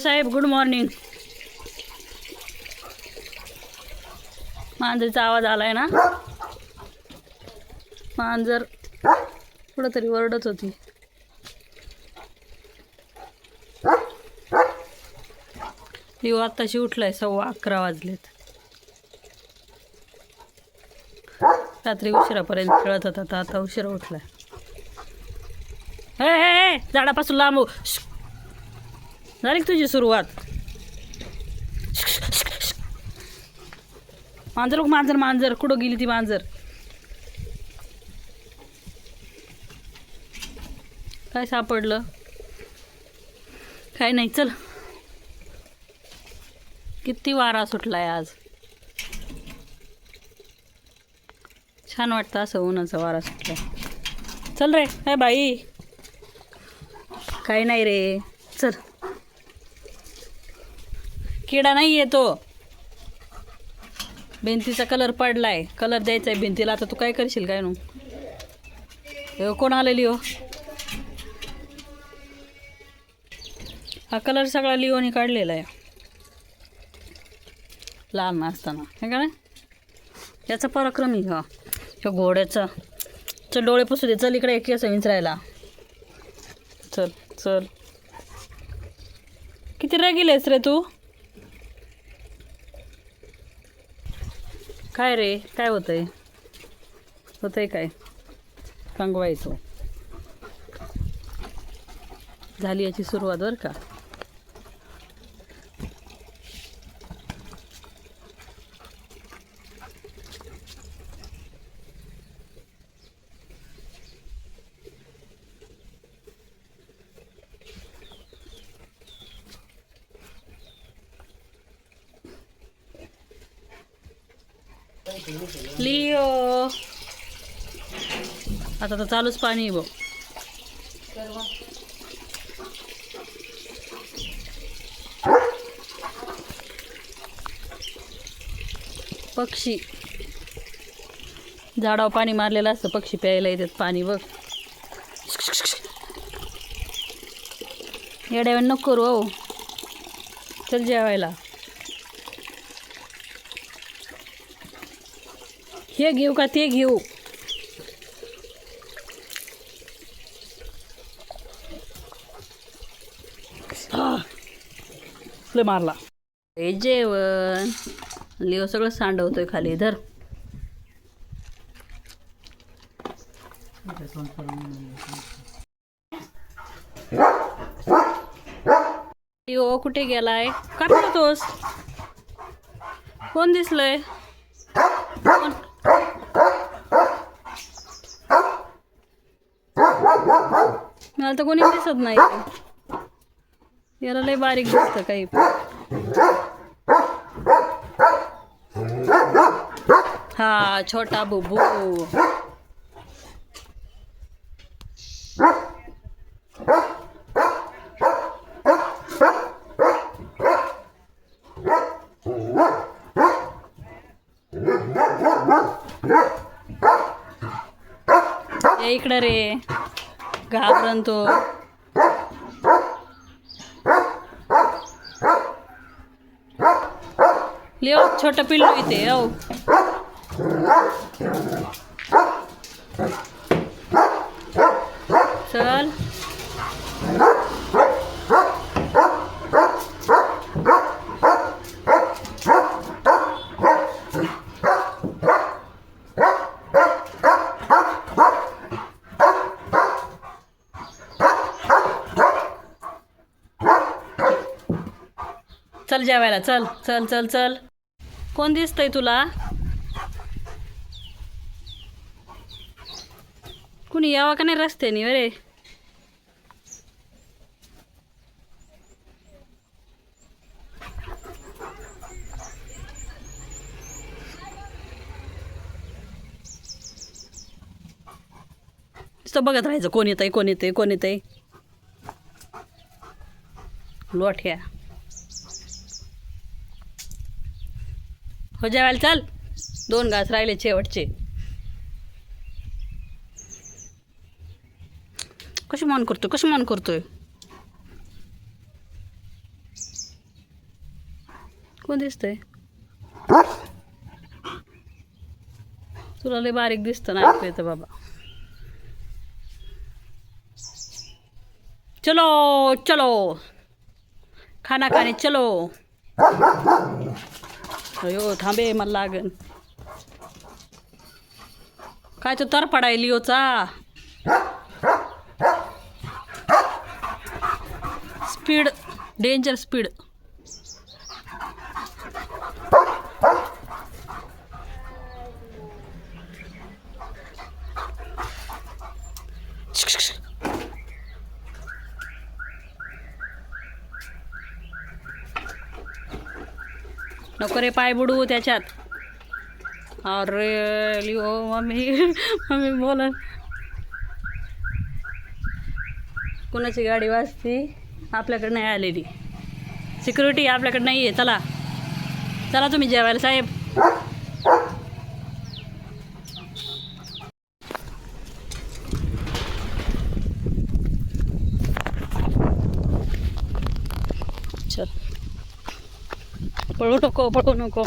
साहेब good morning मांजरीचा आवाज आलाय ना? मांजर कुठंतरी ओरडत होती. लिओ आत्ताशी उठलाय सव्वा अकरा वाजलेत. रात्री उशिरापर्यंत खेळत होता तर आता उशिरा उठलाय. हे हे झाडापासून लांब हो. झाली तुझी सुरुवात? मांजर मांजर मांजर. कुठं गेली ती मांजर? काय सापडलं? काय नाही चल. किती वारा सुटलाय आज. छान वाटतं असं उन्हाचा वारा सुटलाय चल रे काय बाई. काही नाही रे. चल. किडा नाही येतो भिंतीचा कलर पडलाय. कलर द्यायचा आहे भिंतीला. आता तू काय करशील काय नु? कोण आलेली हो? हा कलर सगळा लिओनी काढलेला आहे. लहान असताना. हे का नाही? याचा पराक्रम आहे हा. ह्या घोड्याचा. चल डोळे पुसू दे. चल इकडे एक असं विंचरायला. चल चल. किती रागिलेस रे तू? काय रे? काय होतं आहे होतं आहे काय सांगवायचं झाली याची सुरुवात बरं का? लिओ. आता तर चालूच पाणी आहे बघ. पक्षी. झाडावर पाणी मारलेलं असतं पक्षी प्यायला येतात पाणी बघ. येड्यावर नको करू हो. चल जेवायला. हे घेऊ का ते घेऊ? लय मारला. हे जेवण. लिओ सगळं सांडवतोय खाली धर. लिओ कुठे गेलाय? का फिरतोस कोण दिसलंय? मला तर कोणी दिसत नाही. याला लय बारीक दिसतं काही हा छोटा बुबू. ये इकडं रे. घाबरन तो लिओ छोटं पिल्लू इथे हो चल चल जेवायला चल चल चल चल. कोण दिसतंय तुला? कुणी यावं का नाही रस्त्याने? अरे. नुसतं बघत राहायचं कोण येतंय कोण येतंय कोण येतंय. लोठ्या. हो जेवायला चाल. दोन घास राहिले शेवटचे. कशी मन करतोय कशी मन करतोय? कोण दिसतंय? तुला लय बारीक दिसतं ना ऐकू येतं बाबा. चलो चलो. खाना खाने चलो. अयो थांबे मला लागन. काय तो तर पडाय लिओचा हो स्पीड डेंजर स्पीड. नको रे पाय बुडू त्याच्यात. अरे लिओ मम्मी मम्मी बोला. कुणाची गाडी वाजती? आपल्याकडे नाही आलेली. सिक्युरिटी आपल्याकडे नाही आहे चला. चला तुम्ही जेवायला साहेब. पळू नको पळू नको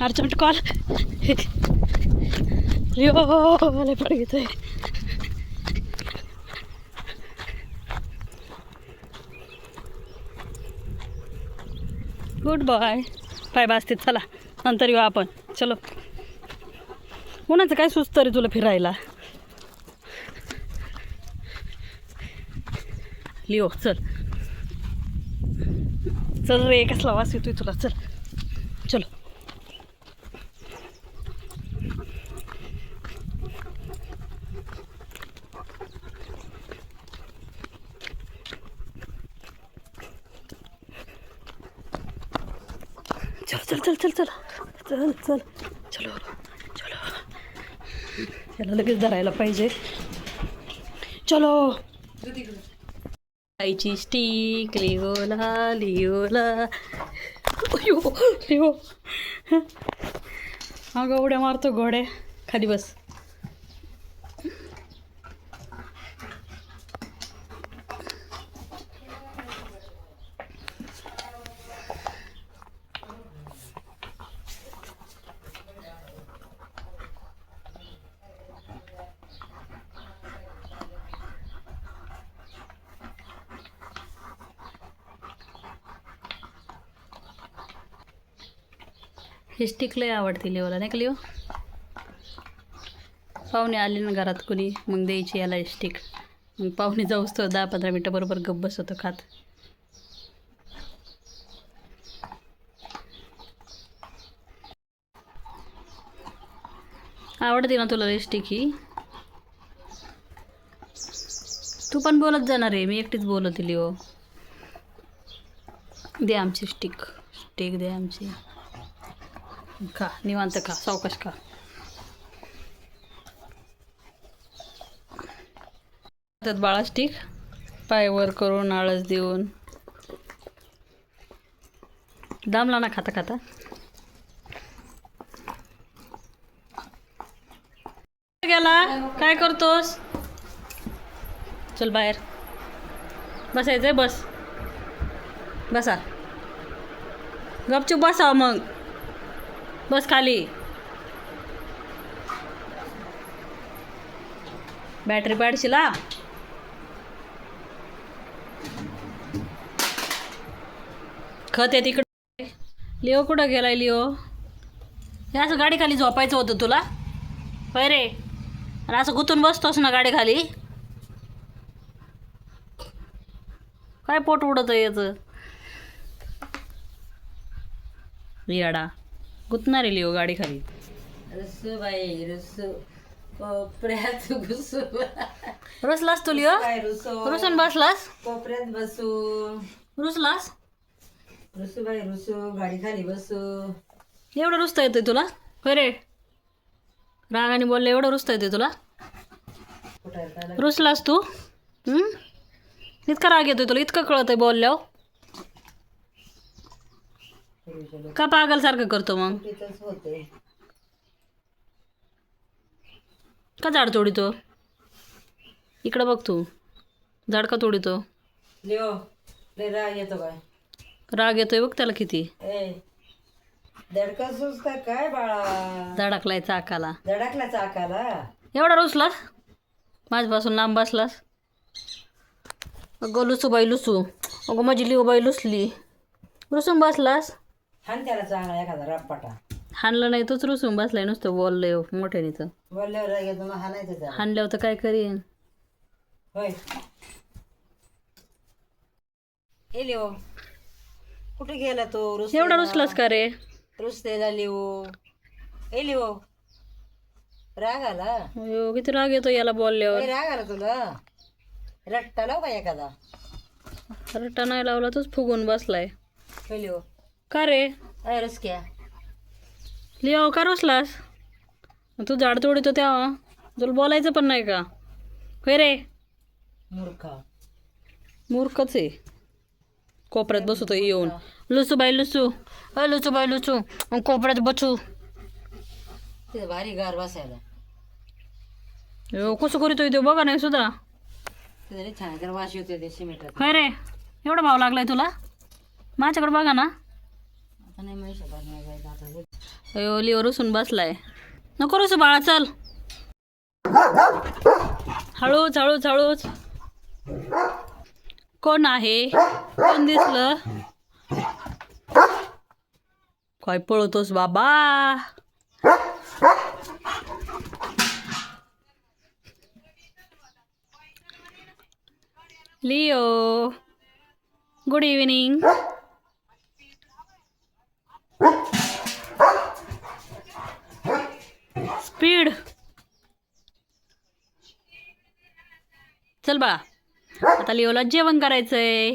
अर्जंट कॉल मला पड घेतोय गुड बॉय पाय बाजतीत चला नंतर येऊ आपण चलो उन्हाचं काय सुचतं रे तुला फिरायला आपली हो, चल. चल रे कसला वास येतोय तुला चल. चलो चल चल चल चल. चल चल. चलो चलो. याला लगेच धरायला पाहिजे. चलो. आईची स्टिक लिओला लिओला अयो लिओ अगं उड्या मारतो घोड्या खाली बस. ही स्टिक लय आवडते लिओला नाही का लिओ पाहुणे आले ना घरात कोणी मग द्यायची याला स्टिक मग पाहुणे जाऊस तर दहा पंधरा मिनटं बरोबर गप्प बसवतो खात. आवडते ना तुला स्टिक ही? तू पण बोलत जाणार आहे मी एकटीच बोलत लिओ दे आमची स्टिक स्टिक दे आमची. खा निवांत खा सावकाश खा. त्यात बाळास्टिक पायवर पाय वर करून आळस देऊन. दामला ना खाता खाता. गेला काय करतोस? चल बाहेर. बसायचंय बस. बसा. गपचूप बसा मग. बस खाली. बॅटरी पाडशील खत आहे तिकडे. लिओ कुठं गेलाय लिओ? हे असं गाडी खाली झोपायचं होतं तुला? होय रे. आणि असं गुतून बसतोस ना गाडी खाली काय पोट उडत याचं? येडा. गुतणार लिओ गाडी खाली? रस्सू बाई रस्सू. कोपऱ्यात घुसू रुसलास तू लिओ? काय रुसो? रुसून बसलास? कोपऱ्यात बसू. रुसलास? रुसू बाई रुसू. गाडी खाली बसू. एवढं रुसता येतंय तुला? होय रे. रागाने बोलले एवढं रुसता येतंय तुला? कुठं रुसलास तू? हं? इतका राग येतोय तुला इतकं कळत आहे बोलल्यावर. का पागलसारखं करतो मग? होते. का झाड तोडी तो इकडं बघ तू. झाड का तोडितो? लिओ लय राग येतो काय? राग येतोय बघ त्याला किती. ए दडका सुचता काय बाळा? धडकलाय चाकाला. दडकला चाकाला? एवढा रुसलास? माझ्यापासून लांब बसलास? अगं लुसू बाई लुसू. अगं माझी लिओ बाई लुसली. रुसून बसलास? हान त्याला चांगला एखादा रप्पाटा हाणलं नाही तोच रुसून बसलाय नुसतं बोललंय मोठ्याने तर. बोलल्यावर राग येतो मग हाणायचं त्याला. हाणल्यावर तर काय करीन? होय. लिओ कुठे गेला तो रुस एवढा रुसलास का रे? लिओ. ए लिओ राग आला? अयो, किती राग येतो याला बोलल्यावर. ए, राग आला तुला? रट्टा लाव का एखादा? रट्टा नाही लावला तोच फुगून बसलाय. होय लिओ का रे? अय रुसक्या लिओ का रुसलास? तू झाड तोडितो तेव्हा तुला बोलायचं पण नाही का? होय रे. मूर्खा. मूर्खच आहे. कोपऱ्यात बसतो येऊन. लुसू बाई लुसू. अ लुचू बाई लुचू मग कोपऱ्यात बसू. तिथं भारी गार बसायला. अयो, कसं करीतोय तो? बघा नाही सुद्धा. तिथं लई छान जरा वाश येतोय ते सिमेंटात होय रे. एवढा भाव लागलाय तुला? माझ्याकडे बघा ना. अयो लिओ रुसून बसलाय. नको रुसू बाळा चल. हळूच हळूच हळूच. कोण आहे? कोण दिसलं? काय पळतोस बाबा? लिओ गुड इव्हिनिंग स्पीड चल बाळा. आता लिओला जेवण करायचंय.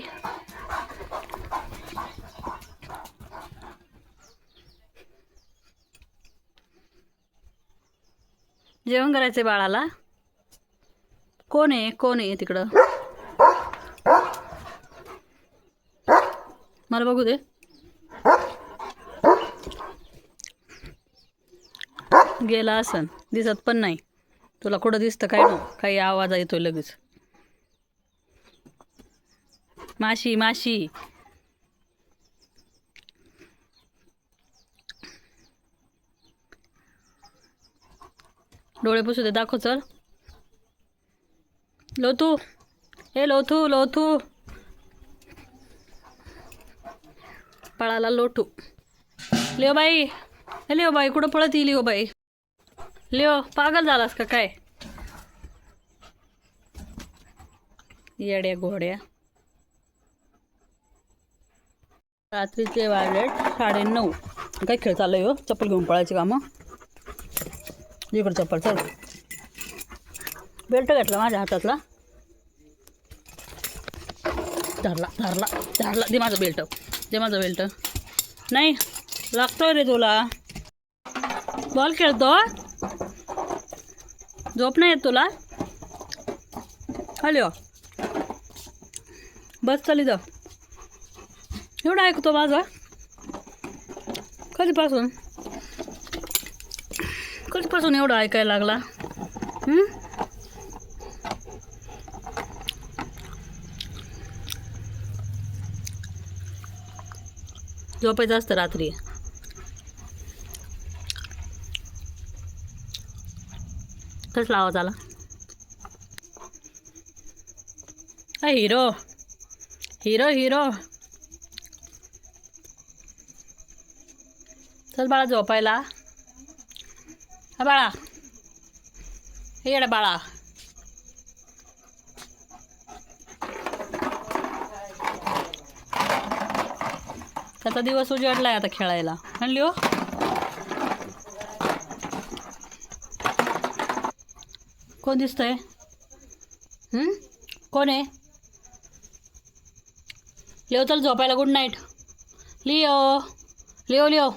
जेवण करायचंय बाळाला. कोण आहे? कोण आहे तिकडं? मला बघू दे. गेला असन. दिसत पण नाही. तुला कुठं दिसतं काय ना काही आवाज येतोय लगेच. माशी माशी. डोळे पुसू दे दाखव चल. लोथू. हे लोथू लोथू. पळाला लोटू. लिओ बाई. हे लिओ बाई कुठं पळत येईल लिओ बाई? लिओ पागल झालास का काय? येड्या घोड्या. रात्रीचे वाजले साडे नऊ काय खेळ चाललं हो? चप्पल घेऊन पळायची कामं? इकडं चप्पल चल. बेल्ट घातला माझ्या हातातला. धरला धरला धरला. दे माझं बेल्ट. दे माझं बेल्ट. नाही लागतोय रे तुला. बॉल खेळतो? झोप नाही येत तुला? हॅलो बस चाली जा एवढं ऐकतो माझा. कधीपासून? कधीपासून एवढं ऐकायला लागला? झोपायचं असतं रात्री. कसला आवाज आला? हिरो. Hero hero. चल बाळा झोपायला. हा बाळा. हे येडा बाळा. त्याचा दिवस उजडलाय आता खेळायला. म्हणली हो. कोण दिसतंय? कोण आहे? लिओ चल झोपायला. Good night. Leo. Leo Leo.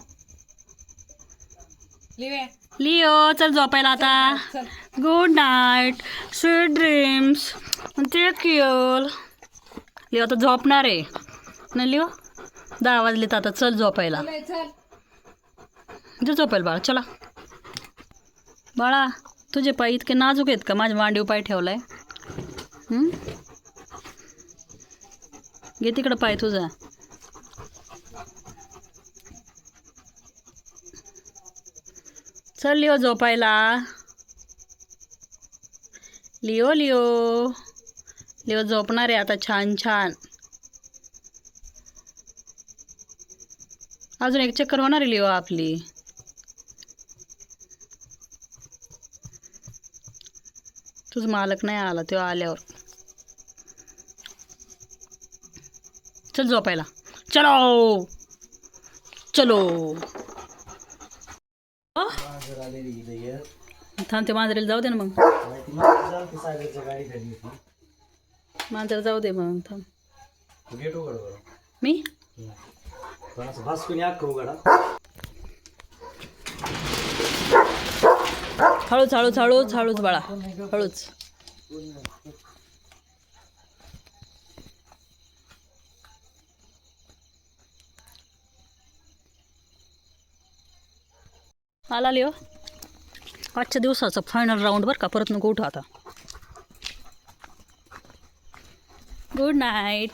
Leo चल झोपायला आता. Good night sweet dreams take your Leo आता झोपणार आहे. नाही लिओ? दहा वाजलेत आता. चल झोपायला. जे झोपायला बाळा. चला. बाळा तुझे पाय इतके नाजूक आहेत का? माझ्या मांडीव पाय ठेवलाय. घे तिकडं पाय तुझा. चल लिओ झोपायला. Leo Leo. लिओ झोपणार आहे आता छान छान. अजून एक चक्कर होणार आहे लिओ आपली. तुझ मालक नाही आला तो आल्यावर. चल झोपायला. चलो. चलो. अ? थांब ते मांजरेला जाऊ दे ना मग. मांजर जाऊ दे मग थांब. गेट उघड बरं. मी? पण असं भास्कुनी अख्खं उघडा. हळूच हळूच हळूच हळूच बाळा हळूच. आला लिओ. आजच्या दिवसाचा फायनल राऊंड बरं का परत नको उठा आता. Good night